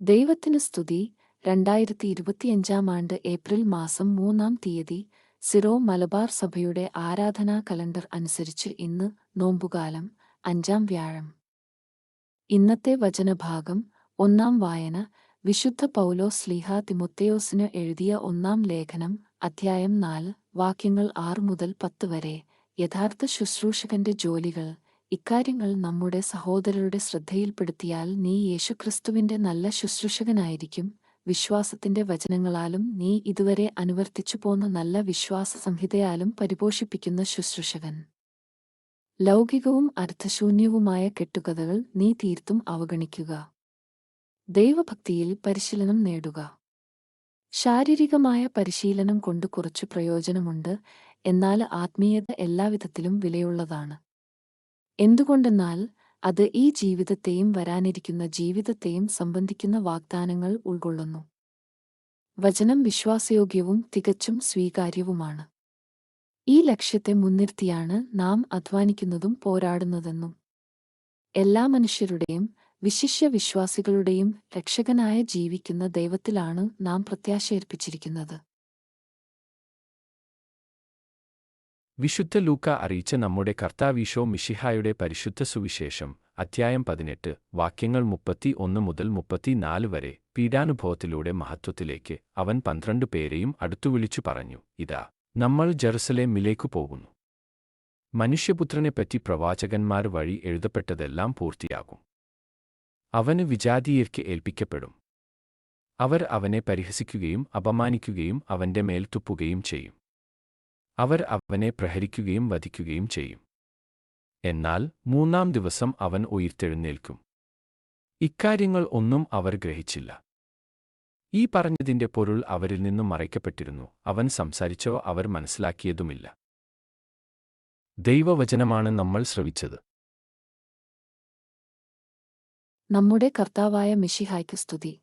ദൈവത്തിന് സ്തുതി. രണ്ടായിരത്തി ഇരുപത്തിയഞ്ചാം ആണ്ട് ഏപ്രിൽ മാസം മൂന്നാം തീയതി സിറോ മലബാർ സഭയുടെ ആരാധനാ കലണ്ടർ അനുസരിച്ച് ഇന്ന് നോമ്പുകാലം അഞ്ചാം വ്യാഴം. ഇന്നത്തെ വചനഭാഗം ഒന്നാം വായന വിശുദ്ധ പൗലോ സ്ലീഹ തിമൊത്തേയോസിന് എഴുതിയ ഒന്നാം ലേഖനം അധ്യായം നാല് വാക്യങ്ങൾ ആറ് മുതൽ പത്ത് വരെ. യഥാർത്ഥ ശുശ്രൂഷകന്റെ ജോലികൾ ഇക്കാര്യങ്ങൾ നമ്മുടെ സഹോദരരുടെ ശ്രദ്ധയിൽപ്പെടുത്തിയാൽ നീ യേശുക്രിസ്തുവിന്റെ നല്ല ശുശ്രൂഷകനായിരിക്കും. വിശ്വാസത്തിന്റെ വചനങ്ങളാലും നീ ഇതുവരെ അനുവർത്തിച്ചു പോന്ന നല്ല വിശ്വാസ സംഹിതയാലും പരിപോഷിപ്പിക്കുന്ന ശുശ്രൂഷകൻ. ലൗകികവും അർത്ഥശൂന്യവുമായ കെട്ടുകഥകൾ നീ തീർത്തും അവഗണിക്കുക. ദൈവഭക്തിയിൽ പരിശീലനം നേടുക. ശാരീരികമായ പരിശീലനം കൊണ്ട് കുറച്ചു പ്രയോജനമുണ്ട്. എന്നാൽ ആത്മീയത എല്ലാവിധത്തിലും വിലയുള്ളതാണ്. എന്തുകൊണ്ടെന്നാൽ അത് ഈ ജീവിതത്തെയും വരാനിരിക്കുന്ന ജീവിതത്തെയും സംബന്ധിക്കുന്ന വാഗ്ദാനങ്ങൾ ഉൾക്കൊള്ളുന്നു. വചനം വിശ്വാസയോഗ്യവും തികച്ചും സ്വീകാര്യവുമാണ്. ഈ ലക്ഷ്യത്തെ മുൻനിർത്തിയാണ് നാം അധ്വാനിക്കുന്നതും പോരാടുന്നതെന്നും എല്ലാ മനുഷ്യരുടെയും വിശിഷ്യ വിശ്വാസികളുടെയും രക്ഷകനായ ജീവിക്കുന്ന ദൈവത്തിലാണ് നാം പ്രത്യാശയർപ്പിച്ചിരിക്കുന്നത്. വിശുദ്ധ ലൂക്ക അറിയിച്ച നമ്മുടെ കർത്താവീശോ മിഷിഹായുടെ പരിശുദ്ധ സുവിശേഷം അധ്യായം പതിനെട്ട് വാക്യങ്ങൾ മുപ്പത്തി ഒന്ന് മുതൽ മുപ്പത്തിനാല് വരെ പീഡാനുഭവത്തിലൂടെ മഹത്വത്തിലേക്ക് അവൻ പന്ത്രണ്ട് പേരെയും അടുത്തു വിളിച്ചു പറഞ്ഞു ഇതാ നമ്മൾ ജെറുസലേമിലേക്കു പോകുന്നു. മനുഷ്യപുത്രനെപ്പറ്റി പ്രവാചകന്മാർ വഴി എഴുതപ്പെട്ടതെല്ലാം പൂർത്തിയാകും. അവന് വിജാതീയർക്ക് ഏൽപ്പിക്കപ്പെടും. അവർ അവനെ പരിഹസിക്കുകയും അപമാനിക്കുകയും അവന്റെ മേൽ തുപ്പുകയും ചെയ്യും. അവർ അവനെ പ്രഹരിക്കുകയും വധിക്കുകയും ചെയ്യും. എന്നാൽ മൂന്നാം ദിവസം അവൻ ഉയർത്തെഴുന്നേൽക്കും. ഇക്കാര്യങ്ങൾ ഒന്നും അവർ ഗ്രഹിച്ചില്ല. ഈ പറഞ്ഞതിന്റെ പൊരുൾ അവരിൽ നിന്നും മറയ്ക്കപ്പെട്ടിരുന്നു. അവൻ സംസാരിച്ചോ അവർ മനസ്സിലാക്കിയതുമില്ല. ദൈവവചനമാണ് നമ്മൾ ശ്രവിച്ചത്. നമ്മുടെ കർത്താവായ മിഷിഹായ്ക്ക് സ്തുതി.